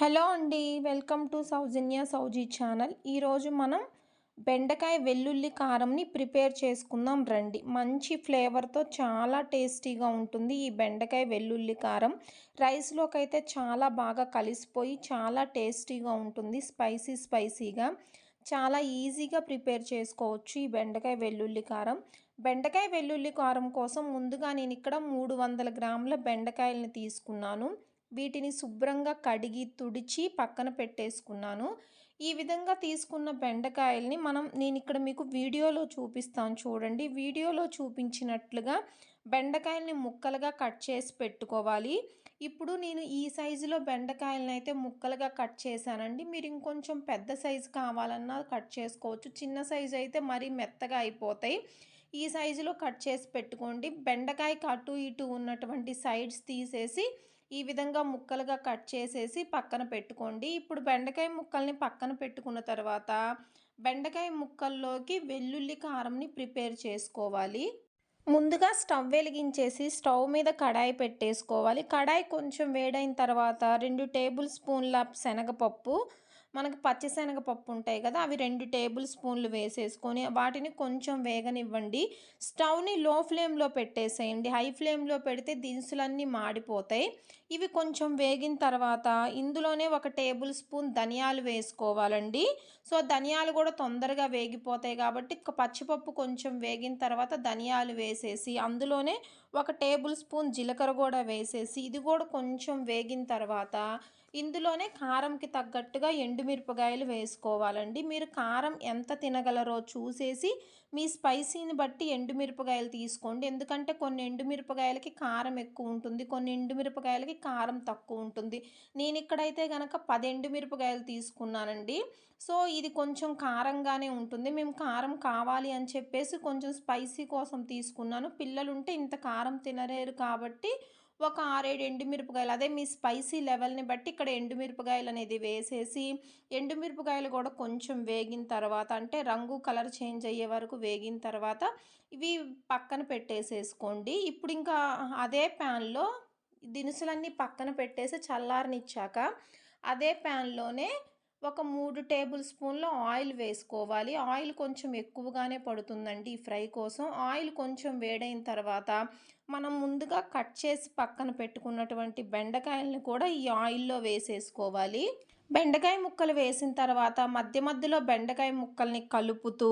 Hello అండి welcome to సౌజన్య సౌజీ channel. ఈరోజు మనం బెండకాయ వెల్లుల్లి కారంని ప్రిపేర్ చేసుకుందాం రండి. మంచి ఫ్లేవర్తో చాలా టేస్టీగా ఉంటుంది ఈ బెండకాయ వెల్లుల్లి కారం. రైస్లోకి అయితే చాలా బాగా కలిసిపోయి చాలా టేస్టీగా ఉంటుంది స్పైసీ స్పైసీగా. చాలా ఈజీగా ప్రిపేర్ చేసుకోవచ్చు ఈ బెండకాయ వెల్లుల్లి కారం. బెండకాయ వెల్లుల్లి కారం కోసం ముందుగా నేను ఇక్కడ మూడు వందల గ్రాముల బెండకాయలని తీసుకున్నాను. వీటిని శుభ్రంగా కడిగి తుడిచి పక్కన పెట్టేసుకున్నాను. ఈ విధంగా తీసుకున్న బెండకాయల్ని మనం నేను ఇక్కడ మీకు వీడియోలో చూపిస్తాను చూడండి. వీడియోలో చూపించినట్లుగా బెండకాయల్ని ముక్కలుగా కట్ చేసి పెట్టుకోవాలి. ఇప్పుడు నేను ఈ సైజులో బెండకాయలను అయితే ముక్కలుగా కట్ చేశానండి. మీరు ఇంకొంచెం పెద్ద సైజు కావాలన్నా కట్ చేసుకోవచ్చు. చిన్న సైజు అయితే మరీ మెత్తగా అయిపోతాయి. ఈ సైజులో కట్ చేసి పెట్టుకోండి. బెండకాయ అటు ఇటు ఉన్నటువంటి సైడ్స్ తీసేసి ఈ విధంగా ముక్కలుగా కట్ చేసేసి పక్కన పెట్టుకోండి. ఇప్పుడు బెండకాయ ముక్కల్ని పక్కన పెట్టుకున్న తర్వాత బెండకాయ ముక్కల్లోకి వెల్లుల్లి కారంని ప్రిపేర్ చేసుకోవాలి. ముందుగా స్టవ్ వెలిగించేసి స్టవ్ మీద కడాయి పెట్టేసుకోవాలి. కడాయి కొంచెం వేడైన తర్వాత రెండు టేబుల్ స్పూన్ల శనగపప్పు మనకు పచ్చిశనగపప్పు ఉంటాయి కదా అవి రెండు టేబుల్ స్పూన్లు వేసేసుకొని వాటిని కొంచెం వేగనివ్వండి. స్టవ్ని లో ఫ్లేమ్లో పెట్టేసేయండి. హై ఫ్లేమ్లో పెడితే దినుసులన్నీ మాడిపోతాయి. ఇవి కొంచెం వేగిన తర్వాత ఇందులోనే ఒక టేబుల్ స్పూన్ ధనియాలు వేసుకోవాలండి. సో ధనియాలు కూడా తొందరగా వేగిపోతాయి కాబట్టి పచ్చిపప్పు కొంచెం వేగిన తర్వాత ధనియాలు వేసేసి అందులోనే ఒక టేబుల్ స్పూన్ జీలకర్ర కూడా వేసేసి ఇది కూడా కొంచెం వేగిన తర్వాత ఇందులోనే కారంకి తగ్గట్టుగా ఎండుమిరపకాయలు వేసుకోవాలండి. మీరు కారం ఎంత తినగలరో చూసేసి మీ స్పైసీని బట్టి ఎండుమిరపకాయలు తీసుకోండి. ఎందుకంటే కొన్ని ఎండుమిరపకాయలకి కారం ఎక్కువ ఉంటుంది కొన్ని ఎండుమిరపకాయలకి కారం తక్కువ ఉంటుంది. నేను ఇక్కడైతే కనుక పది ఎండుమిరపకాయలు తీసుకున్నానండి. సో ఇది కొంచెం కారంగానే ఉంటుంది. మేము కారం కావాలి అని చెప్పేసి కొంచెం స్పైసీ కోసం తీసుకున్నాను. పిల్లలుంటే ఇంత కారం తినలేరు కాబట్టి ఒక ఆరేడు ఎండుమిరపకాయలు అదే మీ స్పైసీ లెవెల్ని బట్టి ఇక్కడ ఎండుమిరపకాయలు అనేది వేసేసి ఎండుమిరపకాయలు కూడా కొంచెం వేగిన తర్వాత అంటే రంగు కలర్ చేంజ్ అయ్యే వరకు వేగిన తర్వాత ఇవి పక్కన పెట్టేసేసుకోండి. ఇప్పుడు ఇంకా అదే ప్యాన్లో దినుసులన్నీ పక్కన పెట్టేసి చల్లారనిచ్చాక అదే ప్యాన్లోనే ఒక మూడు టేబుల్ స్పూన్ల ఆయిల్ వేసుకోవాలి. ఆయిల్ కొంచెం ఎక్కువగానే పడుతుందండి ఈ ఫ్రై కోసం. ఆయిల్ కొంచెం వేడైన తర్వాత మనం ముందుగా కట్ చేసి పక్కన పెట్టుకున్నటువంటి బెండకాయలను కూడా ఈ ఆయిల్లో వేసేసుకోవాలి. బెండకాయ ముక్కలు వేసిన తర్వాత మధ్య మధ్యలో బెండకాయ ముక్కల్ని కలుపుతూ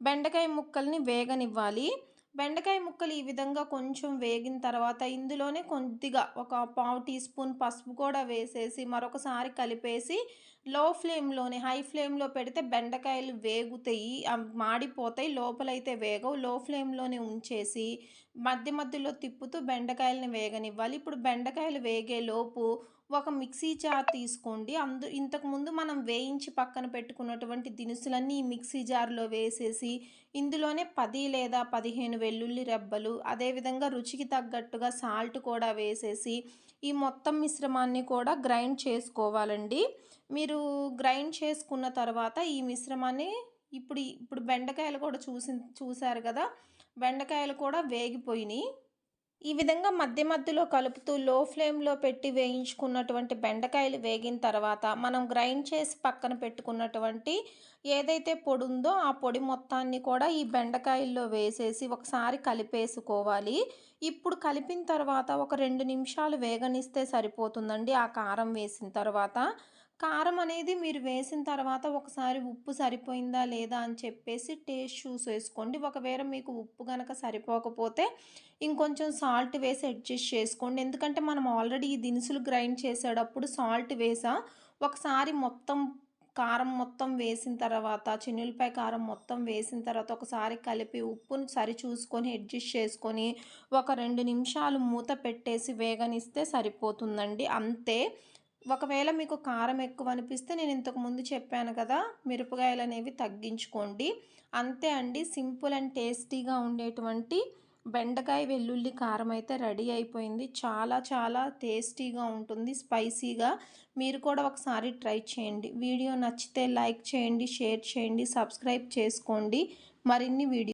బెండకాయ ముక్కల్ని వేగనివ్వాలి. బెండకాయ ముక్కలు ఈ విధంగా కొంచెం వేగిన తర్వాత ఇందులోనే కొద్దిగా ఒక పావు టీ స్పూన్ పసుపు కూడా వేసేసి మరొకసారి కలిపేసి లో ఫ్లేమ్లోనే హై ఫ్లేమ్లో పెడితే బెండకాయలు వేగుతాయి మాడిపోతాయి లోపలైతే వేగవు. లో ఫ్లేమ్లోనే ఉంచేసి మధ్య మధ్యలో తిప్పుతూ బెండకాయలని వేగనివ్వాలి. ఇప్పుడు బెండకాయలు వేగే లోపు ఒక మిక్సీ జార్ తీసుకోండి. అందు ఇంతకుముందు మనం వేయించి పక్కన పెట్టుకున్నటువంటి దినుసులన్నీ ఈ మిక్సీ జార్లో వేసేసి ఇందులోనే పది లేదా పదిహేను వెల్లుల్లి రెబ్బలు అదేవిధంగా రుచికి తగ్గట్టుగా సాల్ట్ కూడా వేసేసి ఈ మొత్తం మిశ్రమాన్ని కూడా గ్రైండ్ చేసుకోవాలండి. మీరు గ్రైండ్ చేసుకున్న తర్వాత ఈ మిశ్రమాన్ని ఇప్పుడు ఇప్పుడు బెండకాయలు కూడా చూసి చూశారు కదా? బెండకాయలు కూడా వేగిపోయినాయి. ఈ విధంగా మధ్య మధ్యలో కలుపుతూ లో ఫ్లేమ్లో పెట్టి వేయించుకున్నటువంటి బెండకాయలు వేగిన తర్వాత మనం గ్రైండ్ చేసి పక్కన పెట్టుకున్నటువంటి ఏదైతే పొడి ఉందో ఆ పొడి మొత్తాన్ని కూడా ఈ బెండకాయల్లో వేసేసి ఒకసారి కలిపేసుకోవాలి. ఇప్పుడు కలిపిన తర్వాత ఒక రెండు నిమిషాలు వేగనిస్తే సరిపోతుందండి ఆ కారం వేసిన తర్వాత. కారం అనేది మీరు వేసిన తర్వాత ఒకసారి ఉప్పు సరిపోయిందా లేదా అని చెప్పేసి టేస్ట్ చూసేసుకోండి ఒకవేళ మీకు ఉప్పు కనుక సరిపోకపోతే ఇంకొంచెం సాల్ట్ వేసి అడ్జస్ట్ చేసుకోండి. ఎందుకంటే మనం ఆల్రెడీ ఈ దినుసులు గ్రైండ్ చేసేటప్పుడు సాల్ట్ వేసా ఒకసారి మొత్తం కారం మొత్తం వేసిన తర్వాత చిన్నులపై కారం మొత్తం వేసిన తర్వాత ఒకసారి కలిపి ఉప్పుని సరి చూసుకొని అడ్జస్ట్ చేసుకొని ఒక రెండు నిమిషాలు మూత పెట్టేసి వేగనిస్తే సరిపోతుందండి. అంతే. ఒకవేళ మీకు కారం ఎక్కువ అనిపిస్తే నేను ఇంతకు ముందు చెప్పాను కదా మిరపకాయలు అనేవి తగ్గించుకోండి. అంతే అండి సింపుల్ అండ్ టేస్టీగా ఉండేటువంటి బెండకాయ వెల్లుల్లి కారం అయితే రెడీ అయిపోయింది. చాలా చాలా టేస్టీగా ఉంటుంది స్పైసీగా. మీరు కూడా ఒకసారి ట్రై చేయండి. వీడియో నచ్చితే లైక్ చేయండి షేర్ చేయండి సబ్స్క్రైబ్ చేసుకోండి. మరిన్ని వీడియో